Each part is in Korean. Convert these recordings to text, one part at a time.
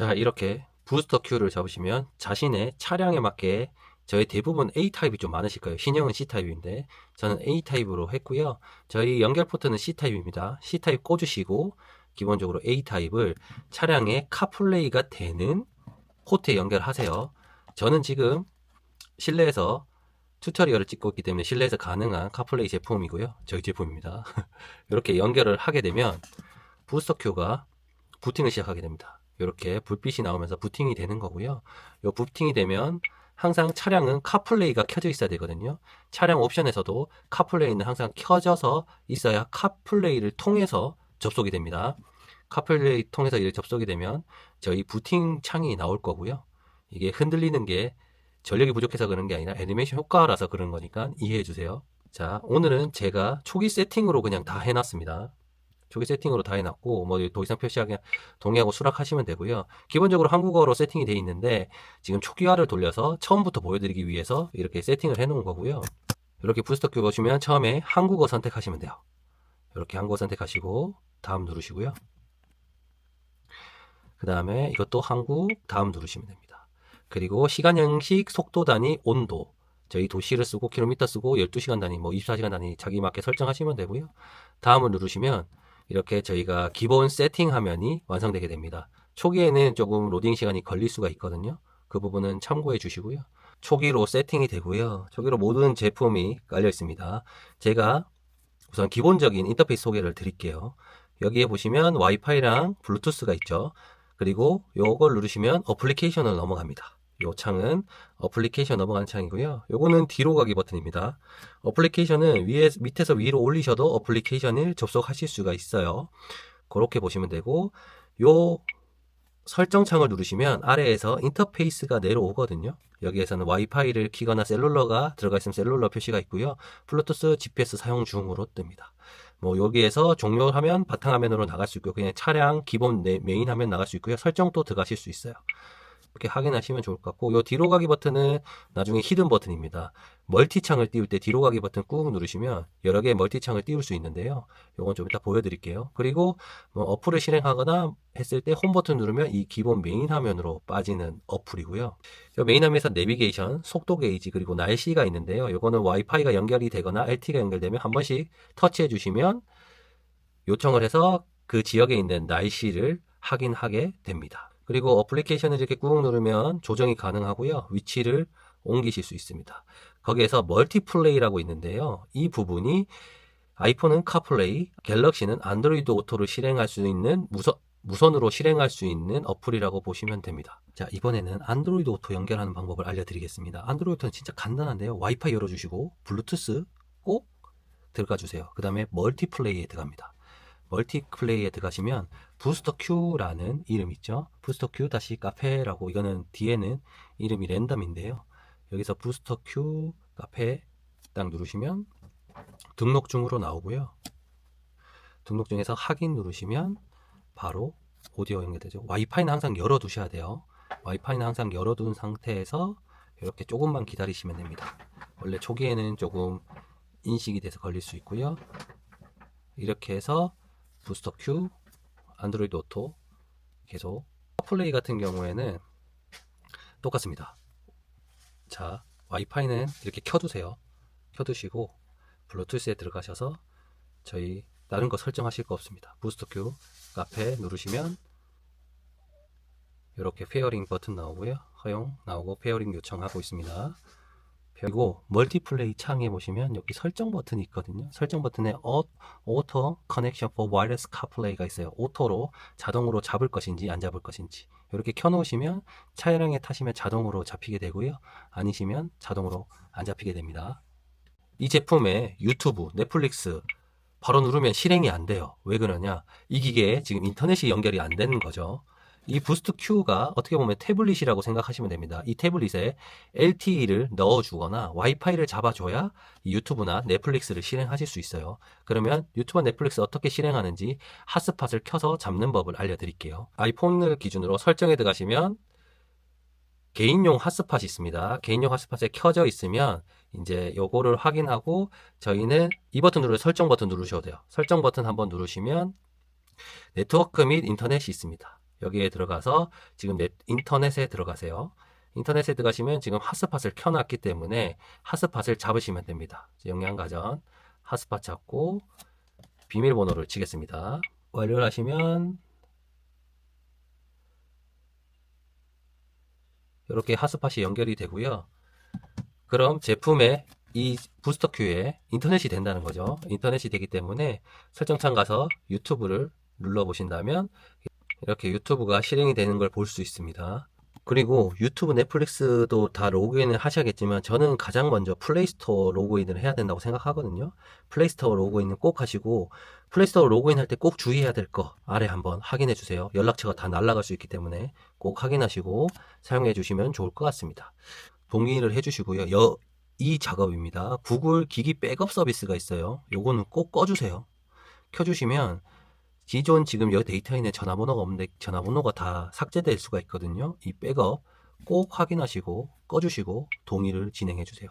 자, 이렇게 부스터 Q를 잡으시면 자신의 차량에 맞게 저희 대부분 A타입이 좀 많으실 거예요. 신형은 C타입인데 저는 A타입으로 했고요. 저희 연결 포트는 C타입입니다. C타입 꽂으시고 기본적으로 A타입을 차량에 카플레이가 되는 포트에 연결하세요. 저는 지금 실내에서 튜토리얼을 찍고 있기 때문에 실내에서 가능한 카플레이 제품이고요. 저희 제품입니다. 이렇게 연결을 하게 되면 부스터 Q가 부팅을 시작하게 됩니다. 이렇게 불빛이 나오면서 부팅이 되는 거고요. 이 부팅이 되면 항상 차량은 카플레이가 켜져 있어야 되거든요. 차량 옵션에서도 카플레이는 항상 켜져서 있어야 카플레이를 통해서 접속이 됩니다. 카플레이 통해서 이렇게 접속이 되면 저희 부팅 창이 나올 거고요. 이게 흔들리는 게 전력이 부족해서 그런 게 아니라 애니메이션 효과라서 그런 거니까 이해해 주세요. 자, 오늘은 제가 초기 세팅으로 그냥 다 해놨습니다. 초기 세팅으로 다 해놨고, 뭐, 더 이상 표시하기, 동의하고 수락하시면 되고요. 기본적으로 한국어로 세팅이 돼 있는데, 지금 초기화를 돌려서 처음부터 보여드리기 위해서 이렇게 세팅을 해 놓은 거고요. 이렇게 부스터 큐 보시면 처음에 한국어 선택하시면 돼요. 이렇게 한국어 선택하시고, 다음 누르시고요. 그 다음에 이것도 한국, 다음 누르시면 됩니다. 그리고 시간 형식, 속도 단위, 온도. 저희 도시를 쓰고 킬로미터 쓰고 12시간 단위, 뭐 24시간 단위 자기 맞게 설정하시면 되고요. 다음을 누르시면 이렇게 저희가 기본 세팅 화면이 완성되게 됩니다. 초기에는 조금 로딩 시간이 걸릴 수가 있거든요. 그 부분은 참고해 주시고요. 초기로 세팅이 되고요. 초기로 모든 제품이 깔려 있습니다. 제가 우선 기본적인 인터페이스 소개를 드릴게요. 여기에 보시면 와이파이랑 블루투스가 있죠. 그리고 요걸 누르시면 어플리케이션을 넘어갑니다. 요 창은 어플리케이션 넘어가는 창이고요. 요거는 뒤로 가기 버튼입니다. 어플리케이션은 위에 밑에서 위로 올리셔도 어플리케이션을 접속하실 수가 있어요. 그렇게 보시면 되고 요 설정 창을 누르시면 아래에서 인터페이스가 내려오거든요. 여기에서는 와이파이를 키거나 셀룰러가 들어가 있으면 셀룰러 표시가 있고요. 블루투스 GPS 사용 중으로 뜹니다. 뭐 여기에서 종료하면 바탕화면으로 나갈 수 있고요. 그냥 차량 기본 내- 메인 화면 나갈 수 있고요. 설정도 들어가실 수 있어요. 이렇게 확인하시면 좋을 것 같고 요 뒤로 가기 버튼은 나중에 히든 버튼입니다. 멀티 창을 띄울 때 뒤로 가기 버튼 꾹 누르시면 여러 개의 멀티 창을 띄울 수 있는데요. 요건 좀 이따 보여드릴게요. 그리고 뭐 어플을 실행하거나 했을 때 홈 버튼 누르면 이 기본 메인 화면으로 빠지는 어플이고요. 요 메인 화면에서 내비게이션, 속도 게이지 그리고 날씨가 있는데요. 요거는 와이파이가 연결이 되거나 LTE가 연결되면 한 번씩 터치해 주시면 요청을 해서 그 지역에 있는 날씨를 확인하게 됩니다. 그리고 어플리케이션을 이렇게 꾹 누르면 조정이 가능하고요. 위치를 옮기실 수 있습니다. 거기에서 멀티플레이라고 있는데요. 이 부분이 아이폰은 카플레이, 갤럭시는 안드로이드 오토를 실행할 수 있는 무선, 무선으로 실행할 수 있는 어플이라고 보시면 됩니다. 자, 이번에는 안드로이드 오토 연결하는 방법을 알려드리겠습니다. 안드로이드는 진짜 간단한데요. 와이파이 열어주시고, 블루투스 꼭 들어가 주세요. 그 다음에 멀티플레이에 들어갑니다. 멀티플레이에 들어가시면 부스터 Q라는 이름 있죠. 부스터 Q 다시 카페라고 이거는 뒤에는 이름이 랜덤인데요. 여기서 부스터 Q 카페 딱 누르시면 등록 중으로 나오고요. 등록 중에서 확인 누르시면 바로 오디오 연결되죠. 와이파이는 항상 열어두셔야 돼요. 와이파이는 항상 열어둔 상태에서 이렇게 조금만 기다리시면 됩니다. 원래 초기에는 조금 인식이 돼서 걸릴 수 있고요. 이렇게 해서 부스터 Q, 안드로이드 오토 계속 플레이 같은 경우에는 똑같습니다. 자, 와이파이는 이렇게 켜두세요. 켜두시고 블루투스에 들어가셔서 저희 다른 거 설정하실 거 없습니다. 부스터 Q 카페 누르시면 이렇게 페어링 버튼 나오고요. 허용 나오고 페어링 요청하고 있습니다. 그리고 멀티플레이 창에 보시면 여기 설정 버튼이 있거든요. 설정 버튼에 어, 오토 커넥션 for wireless CarPlay가 있어요. 오토로 자동으로 잡을 것인지 안 잡을 것인지 이렇게 켜놓으시면 차량에 타시면 자동으로 잡히게 되고요. 아니시면 자동으로 안 잡히게 됩니다. 이 제품에 유튜브, 넷플릭스 바로 누르면 실행이 안 돼요. 왜 그러냐? 이 기계에 지금 인터넷이 연결이 안 되는 거죠. 이 부스트 Q가 어떻게 보면 태블릿이라고 생각하시면 됩니다. 이 태블릿에 LTE를 넣어주거나 와이파이를 잡아줘야 이 유튜브나 넷플릭스를 실행하실 수 있어요. 그러면 유튜브와 넷플릭스 어떻게 실행하는지 핫스팟을 켜서 잡는 법을 알려드릴게요. 아이폰을 기준으로 설정에 들어가시면 개인용 핫스팟이 있습니다. 개인용 핫스팟에 켜져 있으면 이제 요거를 확인하고 저희는 이 버튼 누르 설정 버튼 누르셔도 돼요. 설정 버튼 한번 누르시면 네트워크 및 인터넷이 있습니다. 여기에 들어가서 지금 넷, 인터넷에 들어가세요. 인터넷에 들어가시면 지금 핫스팟을 켜놨기 때문에 핫스팟을 잡으시면 됩니다. 영양가전 핫스팟 잡고 비밀번호를 치겠습니다. 완료를 하시면 이렇게 핫스팟이 연결이 되고요. 그럼 제품에 이 부스터 큐에 인터넷이 된다는 거죠. 인터넷이 되기 때문에 설정창 가서 유튜브를 눌러 보신다면 이렇게 유튜브가 실행이 되는 걸 볼 수 있습니다. 그리고 유튜브 넷플릭스도 다 로그인을 하셔야겠지만 저는 가장 먼저 플레이스토어 로그인을 해야 된다고 생각하거든요. 플레이스토어 로그인은 꼭 하시고 플레이스토어 로그인 할 때 꼭 주의해야 될 거 아래 한번 확인해 주세요. 연락처가 다 날아갈 수 있기 때문에 꼭 확인하시고 사용해 주시면 좋을 것 같습니다. 동의를 해 주시고요. 여, 이 작업입니다. 구글 기기 백업 서비스가 있어요. 요거는 꼭 꺼주세요. 켜주시면 기존 지금 여기 데이터에 있는 전화번호가 없는데 전화번호가 다 삭제될 수가 있거든요. 이 백업 꼭 확인하시고 꺼주시고 동의를 진행해 주세요.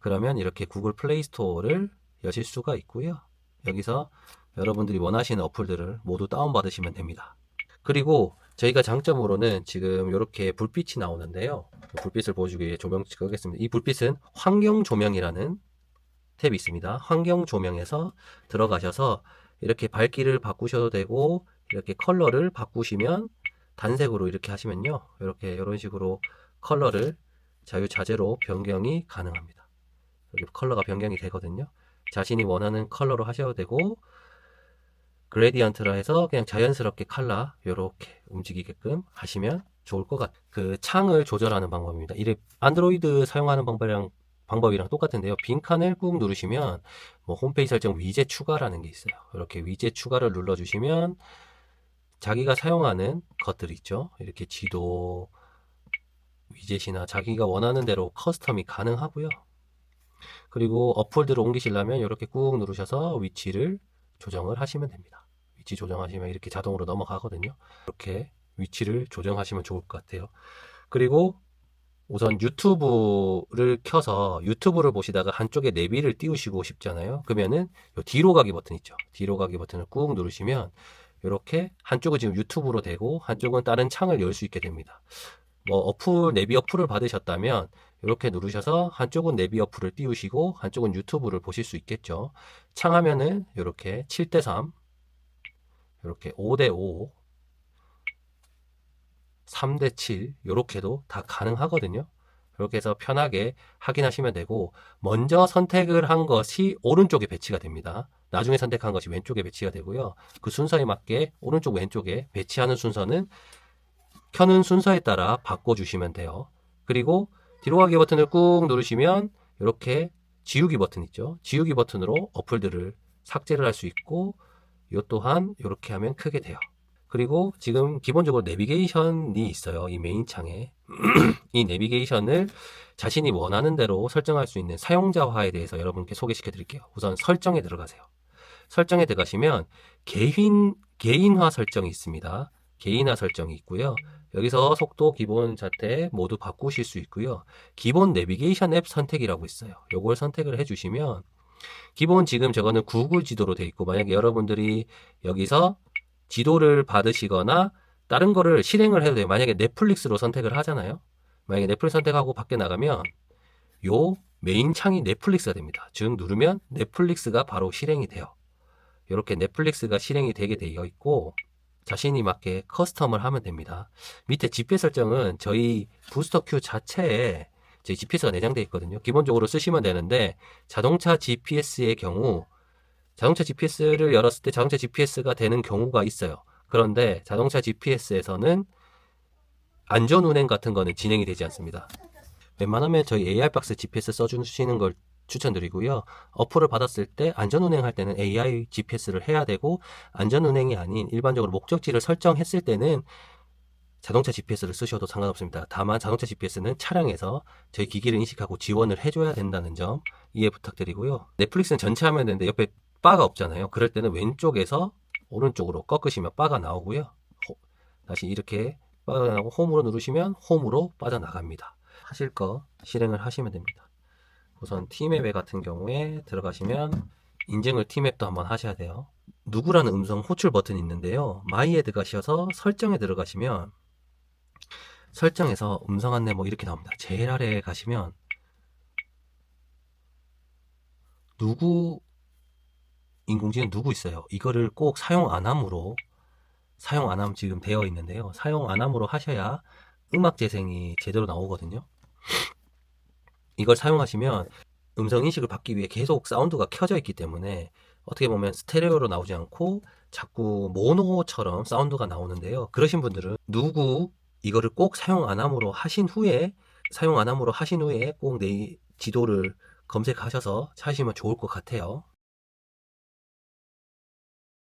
그러면 이렇게 구글 플레이 스토어를 여실 수가 있고요. 여기서 여러분들이 원하시는 어플들을 모두 다운받으시면 됩니다. 그리고 저희가 장점으로는 지금 이렇게 불빛이 나오는데요. 불빛을 보여주기 위해 조명 끄겠습니다. 이 불빛은 환경 조명이라는 탭이 있습니다. 환경 조명에서 들어가셔서 이렇게 밝기를 바꾸셔도 되고 이렇게 컬러를 바꾸시면 단색으로 이렇게 하시면요. 이렇게 이런 식으로 컬러를 자유자재로 변경이 가능합니다. 여기 컬러가 변경이 되거든요. 자신이 원하는 컬러로 하셔도 되고 그레디언트라 해서 그냥 자연스럽게 컬러 이렇게 움직이게끔 하시면 좋을 것 같아요. 그 창을 조절하는 방법입니다. 이 안드로이드 사용하는 방법이랑 방법이랑 똑같은데요. 빈칸을 꾹 누르시면 뭐 홈페이지 설정 위젯 추가라는 게 있어요. 이렇게 위젯 추가를 눌러주시면 자기가 사용하는 것들이 있죠. 이렇게 지도 위젯이나 자기가 원하는 대로 커스텀이 가능하고요. 그리고 어플들을 옮기시려면 이렇게 꾹 누르셔서 위치를 조정을 하시면 됩니다. 위치 조정하시면 이렇게 자동으로 넘어가거든요. 이렇게 위치를 조정하시면 좋을 것 같아요. 그리고 우선 유튜브를 켜서 유튜브를 보시다가 한쪽에 내비를 띄우시고 싶잖아요. 그러면은 요 뒤로 가기 버튼 있죠. 뒤로 가기 버튼을 꾹 누르시면 이렇게 한쪽은 지금 유튜브로 되고 한쪽은 다른 창을 열 수 있게 됩니다. 뭐 어플 내비 어플을 받으셨다면 이렇게 누르셔서 한쪽은 내비 어플을 띄우시고 한쪽은 유튜브를 보실 수 있겠죠. 창 하면은 이렇게 7대 3 이렇게 5대 5 3대 7 이렇게도 다 가능하거든요. 이렇게 해서 편하게 확인하시면 되고 먼저 선택을 한 것이 오른쪽에 배치가 됩니다. 나중에 선택한 것이 왼쪽에 배치가 되고요. 그 순서에 맞게 오른쪽 왼쪽에 배치하는 순서는 켜는 순서에 따라 바꿔주시면 돼요. 그리고 뒤로 가기 버튼을 꾹 누르시면 이렇게 지우기 버튼 있죠. 지우기 버튼으로 어플들을 삭제를 할 수 있고 이 또한 이렇게 하면 크게 돼요. 그리고 지금 기본적으로 내비게이션이 있어요. 이 메인 창에. 이 내비게이션을 자신이 원하는 대로 설정할 수 있는 사용자화에 대해서 여러분께 소개시켜 드릴게요. 우선 설정에 들어가세요. 설정에 들어가시면 개인, 개인화 설정이 있습니다. 개인화 설정이 있고요. 여기서 속도, 기본 자태 모두 바꾸실 수 있고요. 기본 내비게이션 앱 선택이라고 있어요. 요걸 선택을 해주시면 기본 지금 저거는 구글 지도로 돼 있고 만약에 여러분들이 여기서 지도를 받으시거나 다른 거를 실행을 해도 돼요. 만약에 넷플릭스로 선택을 하잖아요. 만약에 넷플릭스 선택하고 밖에 나가면 요 메인 창이 넷플릭스가 됩니다. 즉 누르면 넷플릭스가 바로 실행이 돼요. 이렇게 넷플릭스가 실행이 되게 되어 있고 자신이 맞게 커스텀을 하면 됩니다. 밑에 GPS 설정은 저희 부스터 큐 자체에 저희 GPS가 내장되어 있거든요. 기본적으로 쓰시면 되는데 자동차 GPS의 경우 자동차 GPS를 열었을 때 자동차 GPS가 되는 경우가 있어요. 그런데 자동차 GPS에서는 안전 운행 같은 거는 진행이 되지 않습니다. 웬만하면 저희 AR박스 GPS 써주시는 걸 추천드리고요. 어플을 받았을 때 안전 운행할 때는 AI GPS를 해야 되고 안전 운행이 아닌 일반적으로 목적지를 설정했을 때는 자동차 GPS를 쓰셔도 상관없습니다. 다만 자동차 GPS는 차량에서 저희 기기를 인식하고 지원을 해줘야 된다는 점 이해 부탁드리고요. 넷플릭스는 전체 화면 되는데 옆에 바가 없잖아요. 그럴 때는 왼쪽에서 오른쪽으로 꺾으시면 바가 나오고요. 호, 다시 이렇게 바가 나오고 홈으로 누르시면 홈으로 빠져나갑니다. 하실 거 실행을 하시면 됩니다. 우선 티맵 같은 경우에 들어가시면 인증을 티맵도 한번 하셔야 돼요. 누구라는 음성 호출 버튼이 있는데요. 마이에 들어가셔서 설정에 들어가시면 설정에서 음성 안내 뭐 이렇게 나옵니다. 제일 아래에 가시면 누구 인공지능 누구 있어요. 이거를 꼭 사용 안 함으로 사용 안 함 지금 되어 있는데요. 사용 안 함으로 하셔야 음악 재생이 제대로 나오거든요. 이걸 사용하시면 음성 인식을 받기 위해 계속 사운드가 켜져 있기 때문에 어떻게 보면 스테레오로 나오지 않고 자꾸 모노처럼 사운드가 나오는데요. 그러신 분들은 누구 이거를 꼭 사용 안 함으로 하신 후에 사용 안 함으로 하신 후에 꼭 내 지도를 검색하셔서 찾으시면 좋을 것 같아요.